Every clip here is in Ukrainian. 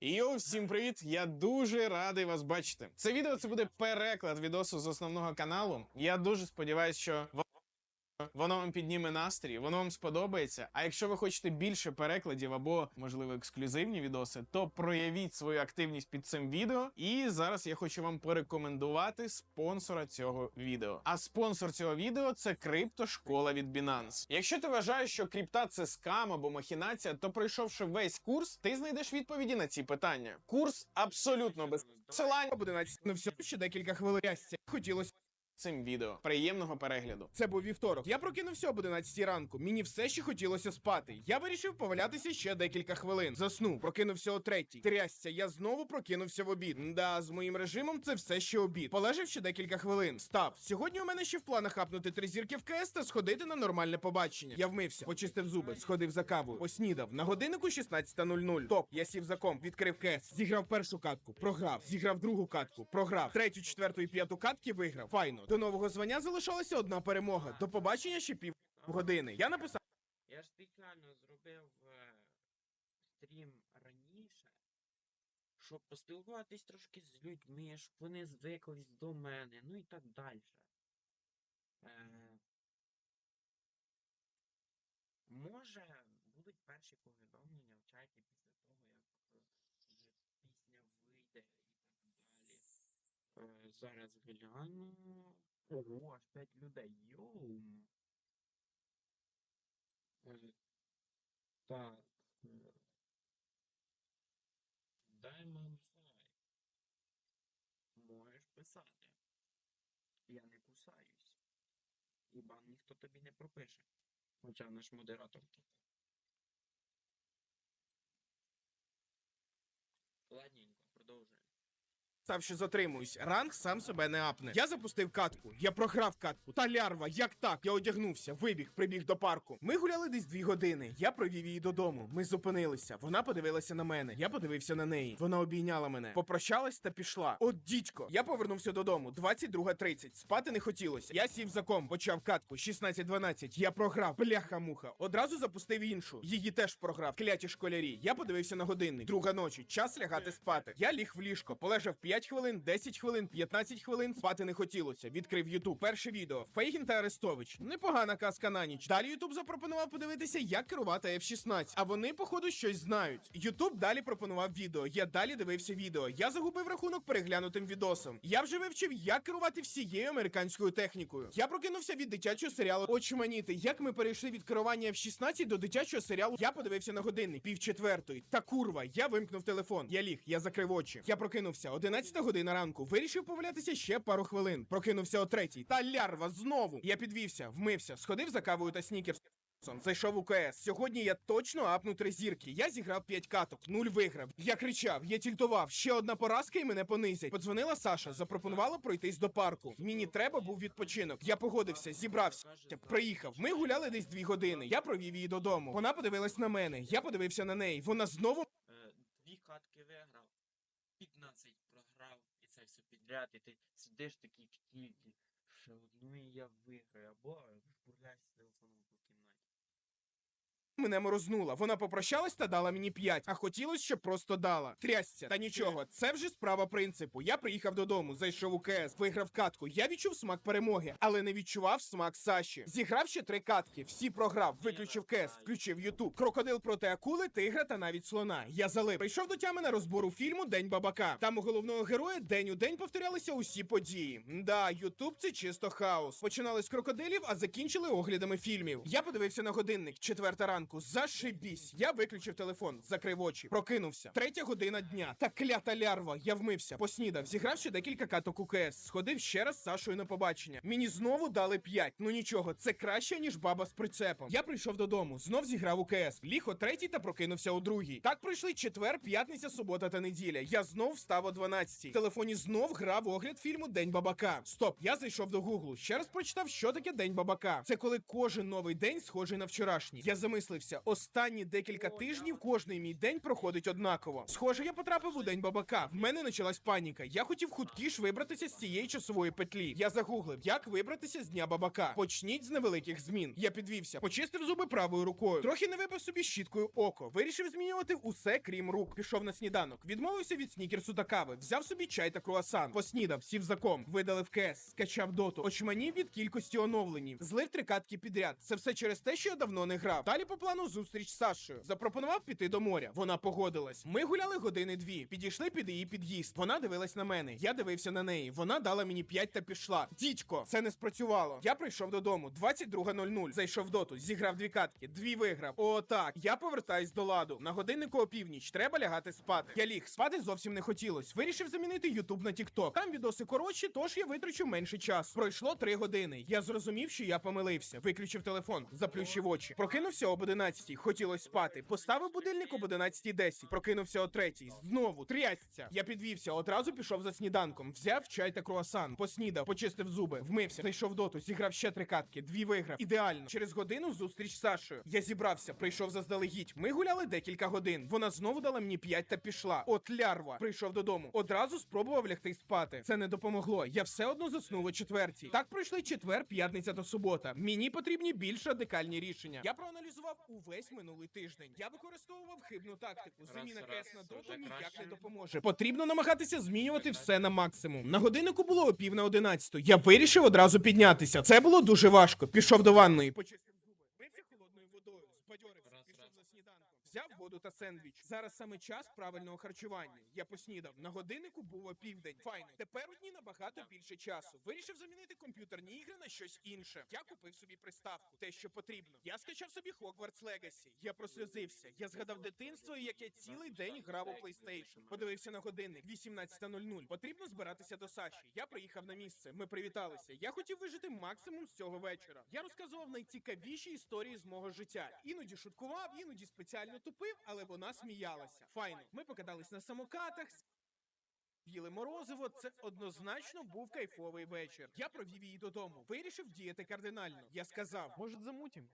Йоу, всім привіт! Я дуже радий вас бачити. Це відео це буде переклад відосу з основного каналу. Я дуже сподіваюся, що воно вам підніме настрій, воно вам сподобається. А якщо ви хочете більше перекладів або, можливо, ексклюзивні відоси, то проявіть свою активність під цим відео. І зараз я хочу вам порекомендувати спонсора цього відео. А спонсор цього відео це криптошкола від Binance. Якщо ти вважаєш, що крипта це скам або махінація, то пройшовши весь курс, ти знайдеш відповіді на ці питання. Курс абсолютно без посилань буде на все ще декілька хвилин. Хотілося. Цим відео. Приємного перегляду. Це був вівторок. Я прокинувся об 11 ранку. Мені все ще хотілося спати. Я вирішив повалятися ще декілька хвилин. Заснув, прокинувся о третій. Трясся, я знову прокинувся в обід. Да, з моїм режимом це все ще обід. Полежав ще декілька хвилин. Став. Сьогодні у мене ще в планах хапнути три зірки в КС та сходити на нормальне побачення. Я вмився, почистив зуби, сходив за кавою, поснідав. На годиннику 16.00. Топ. Я сів за комп, відкрив КС, зіграв першу катку, програв, зіграв другу катку, програв, третю, четверту і п'яту катки виграв. Файно. До нового звання залишалася одна перемога. До побачення ще пів години. Я написав. Я ж спеціально зробив е, стрім раніше, щоб поспілкуватись трошки з людьми, щоб вони звиклись до мене, ну і так далі. Е, може, будуть перші повідомлення в чаті після того, як е, пісня вийде зараз гляну. Ого, аж 5 людей. Йоу. Е, Так. е, Diamond Fly. Можеш писати. Я не кусаюсь. І бан ніхто тобі не пропише. Хоча наш модератор тут. Продовжуємо. Став, що затримуюсь. Ранг сам себе не апне. Я запустив катку. Я програв катку. Та лярва, як так? Я одягнувся, вибіг, прибіг до парку. Ми гуляли десь дві години. Я провів її додому. Ми зупинилися. Вона подивилася на мене. Я подивився на неї. Вона обійняла мене. Попрощалась та пішла. От дідько. Я повернувся додому. 22.30. Спати не хотілося. Я сів за ком, почав катку. 16.12. Я програв. Бляха-муха. Одразу запустив іншу. Її теж програв. Кляті школярі. Я подивився на годинник. Друга ночі. Час лягати спати. Я ліг в ліжко. Полежав 5 хвилин, 10 хвилин, 15 хвилин. Спати не хотілося. Відкрив Ютуб. Перше відео. Фейгін та Арестович. Непогана казка на ніч. Далі Ютуб запропонував подивитися, як керувати F-16. А вони, походу, щось знають. Ютуб далі пропонував відео. Я далі дивився відео. Я загубив рахунок переглянутим відосом. Я вже вивчив, як керувати всією американською технікою. Я прокинувся від дитячого серіалу Очманіти. Як ми перейшли від керування F-16 до дитячого серіалу. Я подивився на годинник, пів четвертої. Та курва, я вимкнув телефон. Я ліг, я закрив очі. Я прокинувся 11 година ранку. Вирішив повалятися ще пару хвилин. Прокинувся о третій. Та лярва знову. Я підвівся, вмився, сходив за кавою та снікерс. Зайшов у КС. Сьогодні я точно апну три зірки. Я зіграв п'ять каток, нуль виграв. Я кричав, я тільтував. Ще одна поразка і мене понизять. Подзвонила Саша, запропонувала пройтись до парку. Мені треба був відпочинок. Я погодився, зібрався. Приїхав. Ми гуляли десь дві години. Я провів її додому. Вона подивилась на мене. Я подивився на неї. Вона знову Е, Дві катки виграв, 15 програв, і це все підряд, і ти сидиш такий в тільті. Ще одну і я виграю, або жбурляєш з телефоном. Мене морознула. Вона попрощалась та дала мені п'ять, а хотілося, щоб просто дала. Трясся. Та нічого, це вже справа принципу. Я приїхав додому, зайшов у КС, виграв катку. Я відчув смак перемоги, але не відчував смак Саші. Зіграв ще три катки, всі програв, виключив КС, включив Ютуб. Крокодил проти акули, тигра та навіть слона. Я залип. Прийшов до тями на розбору фільму День бабака. Там у головного героя день у день повторялися усі події. Да, Ютуб це чисто хаос. Починали з крокодилів, а закінчили оглядами фільмів. Я подивився на годинник, четверта ранку. Зашибісь. Я виключив телефон, закрив очі, прокинувся. Третя година дня. Та клята лярва. Я вмився, поснідав, зіграв ще декілька каток у КС. Сходив ще раз з Сашою на побачення. Мені знову дали п'ять. Ну нічого, це краще, ніж баба з прицепом. Я прийшов додому, знов зіграв у КС. Ліг о третій та прокинувся у другій. Так пройшли четвер, п'ятниця, субота та неділя. Я знов встав о 12. В телефоні знов грав огляд фільму День бабака. Стоп, я зайшов до Гуглу. Ще раз прочитав, що таке День бабака. Це коли кожен новий день схожий на вчорашній. Я замислився. Замислився. Останні декілька тижнів кожний мій день проходить однаково. Схоже, я потрапив у день бабака. В мене почалась паніка. Я хотів хуткіш вибратися з цієї часової петлі. Я загуглив, як вибратися з дня бабака. Почніть з невеликих змін. Я підвівся, почистив зуби правою рукою. Трохи не вибив собі щіткою око. Вирішив змінювати усе, крім рук. Пішов на сніданок. Відмовився від снікерсу та кави. Взяв собі чай та круасан. Поснідав, сів за ком, видалив КС, скачав доту, очманів від кількості оновленів, злив три катки підряд. Це все через те, що я давно не грав. Далі плану зустріч з Сашою. Запропонував піти до моря. Вона погодилась. Ми гуляли години дві. Підійшли під її під'їзд. Вона дивилась на мене. Я дивився на неї. Вона дала мені п'ять та пішла. Дідько, це не спрацювало. Я прийшов додому. 22.00. Зайшов в доту, зіграв дві катки, дві виграв. О, так. Я повертаюсь до ладу. На годиннику опівніч. Треба лягати спати. Я ліг. Спати зовсім не хотілось. Вирішив замінити Ютуб на Тікток. Там відоси коротші, тож я витрачу менше часу. Пройшло три години. Я зрозумів, що я помилився. Виключив телефон, заплющив очі. Прокинувся об 11. Хотілось спати. Поставив будильник об 11.10. Прокинувся о 3. Знову трясця. Я підвівся, одразу пішов за сніданком. Взяв чай та круасан, поснідав, почистив зуби, вмився, зайшов доту, зіграв ще три катки, дві виграв. Ідеально. Через годину зустріч з Сашою. Я зібрався, прийшов заздалегідь. Ми гуляли декілька годин. Вона знову дала мені п'ять та пішла. От лярва. Прийшов додому. Одразу спробував лягти спати. Це не допомогло. Я все одно заснув о четвертій. Так пройшли четвер, п'ятниця та субота. Мені потрібні більш радикальні рішення. Я проаналізував увесь минулий тиждень. Я використовував хибну тактику. Заміна КС на доту ніяк не допоможе. Потрібно намагатися змінювати все на максимум. На годиннику було о пів на одинадцяту. Я вирішив одразу піднятися. Це було дуже важко. Пішов до ванної, почистив зуби, вився холодною водою, збадьорився, Раз, пішов раз. за сніданком. Взяв воду та сендвіч. Зараз саме час правильного харчування. Я поснідав. На годиннику був опівдень. Файно. Тепер у дні набагато більше часу. Вирішив замінити комп'ютерні ігри на щось інше. Я купив собі приставку, те, що потрібно. Я скачав собі Hogwarts Legacy. Я просльозився. Я згадав дитинство, і як я цілий день грав у PlayStation. Подивився на годинник 18.00. Потрібно збиратися до Саші. Я приїхав на місце. Ми привіталися. Я хотів вижити максимум з цього вечора. Я розказував найцікавіші історії з мого життя. Іноді шуткував, іноді спеціально тупив, але вона сміялася. Файно. Ми покатались на самокатах. Їли морозиво, це однозначно був кайфовий вечір. Я провів її додому, вирішив діяти кардинально. Я сказав, може, замутім?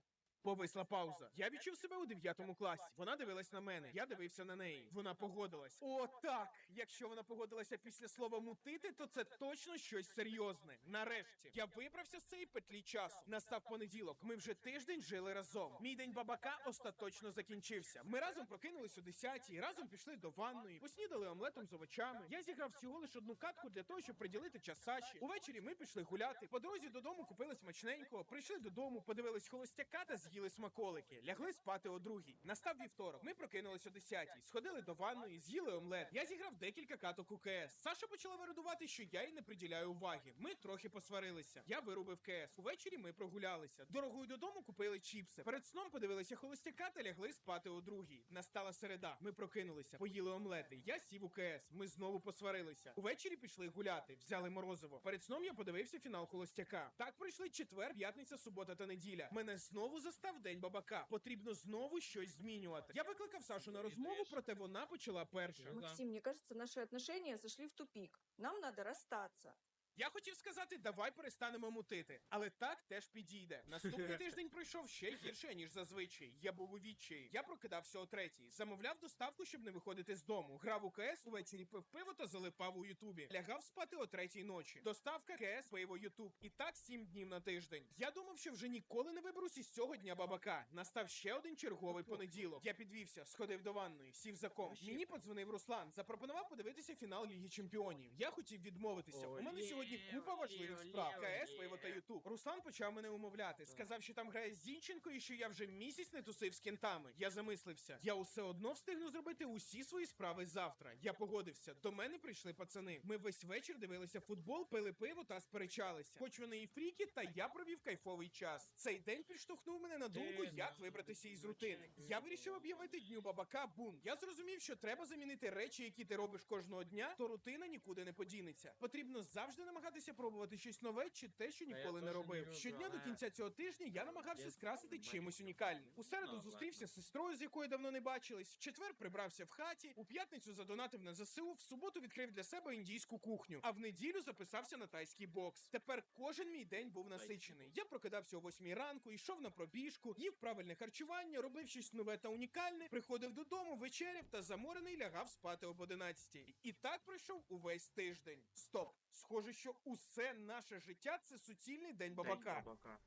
Повисла пауза. Я відчув себе у дев'ятому класі. Вона дивилась на мене. Я дивився на неї. Вона погодилась. О, так! Якщо вона погодилася після слова мутити, то це точно щось серйозне. Нарешті я вибрався з цієї петлі часу. Настав понеділок. Ми вже тиждень жили разом. Мій день бабака остаточно закінчився. Ми разом прокинулись о 10-й, разом пішли до ванної, поснідали омлетом з овочами. Я зіграв всього лиш одну катку для того, щоб приділити час Саші. Увечері ми пішли гуляти. По дорозі додому купили смачненького, прийшли додому, подивились холостяка та з'їли смаколики. Лягли спати о другій. Настав вівторок. Ми прокинулись о 10-й, сходили до ванної, з'їли омлет. Я зіграв декілька каток у КС. Саша почала вирадувати, що я їй не приділяю уваги. Ми трохи посварилися. Я вирубив КС. Увечері ми прогулялися. Дорогою додому купили чіпси. Перед сном подивилися холостяка та лягли спати о другій. Настала середа. Ми прокинулися, поїли омлети. Я сів у КС. Ми знову посварилися. Увечері пішли гуляти, взяли морозиво. Перед сном я подивився фінал холостяка. Так пройшли четвер, п'ятниця, субота та неділя. Мене знову застав день бабака. Потрібно знову щось змінювати. Я викликав Сашу на розмову, проте вона почала перша. Максим, мне кажется, наши отношения зашли в тупик. Нам надо расстаться. Я хотів сказати, давай перестанемо мутити, але так теж підійде. Наступний тиждень пройшов ще гірше ніж зазвичай. Я був у відчаї. Я прокидався о третій, замовляв доставку, щоб не виходити з дому. Грав у КС, увечері пив пиво та залипав у Ютубі. Лягав спати о третій ночі. Доставка КС, пиво Ютуб. І так сім днів на тиждень. Я думав, що вже ніколи не виберусь із цього дня бабака. Настав ще один черговий понеділок. Я підвівся, сходив до ванної, сів за комп. Мені подзвонив Руслан, запропонував подивитися фінал Ліги Чемпіонів. Я хотів відмовитися. У мене сьогодні купа важливих справ. КС, Пиво та Ютуб. Руслан почав мене умовляти. Сказав, що там грає Зінченко і що я вже місяць не тусив з кентами. Я замислився. Я усе одно встигну зробити усі свої справи завтра. Я погодився. До мене прийшли пацани. Ми весь вечір дивилися футбол, пили пиво та сперечалися. Хоч вони і фріки, та я провів кайфовий час. Цей день підштовхнув мене на думку, як вибратися із рутини. Я вирішив об'явити дню бабака бунт. Я зрозумів, що треба замінити речі, які ти робиш кожного дня, то рутина нікуди не подінеться. Потрібно завжди намагатися намагатися пробувати щось нове чи те, що ніколи не робив. Щодня до кінця цього тижня я намагався скрасити чимось унікальним. У середу Ну, зустрівся з сестрою, з якою давно не бачились. В четвер прибрався в хаті. У п'ятницю задонатив на ЗСУ. В суботу відкрив для себе індійську кухню. А в неділю записався на тайський бокс. Тепер кожен мій день був насичений. Я прокидався о 8 ранку, йшов на пробіжку, їв правильне харчування, робив щось нове та унікальне. Приходив додому, вечеряв та заморений лягав спати об 11. І так пройшов увесь тиждень. Стоп! Схоже, що усе наше життя це суцільний день бабака. День бабака.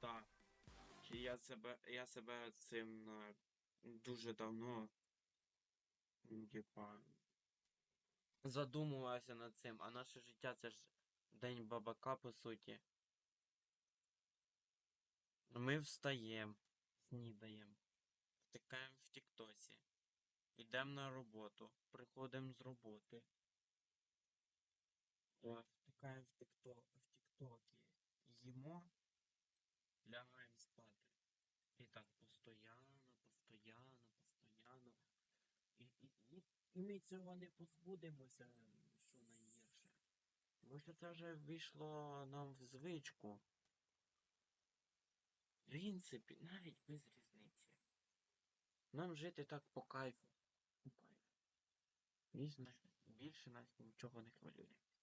Так. Я себе, я себе цим е, дуже давно. Типа. Задумувався над цим, а наше життя це ж день бабака, по суті. Ми встаємо, снідаємо, втикаємо в Тіктосі, йдемо на роботу, приходимо з роботи. Е, в Тікток, в Тіктокі, їмо, лягаємо спати. І так постоянно, постоянно, постоянно. І, і, і, і ми цього не позбудемося, що найгірше. Тому що це вже війшло нам в звичку. В принципі, навіть без різниці. Нам жити так по кайфу. По кайфу. Більше нас нічого не хвилює.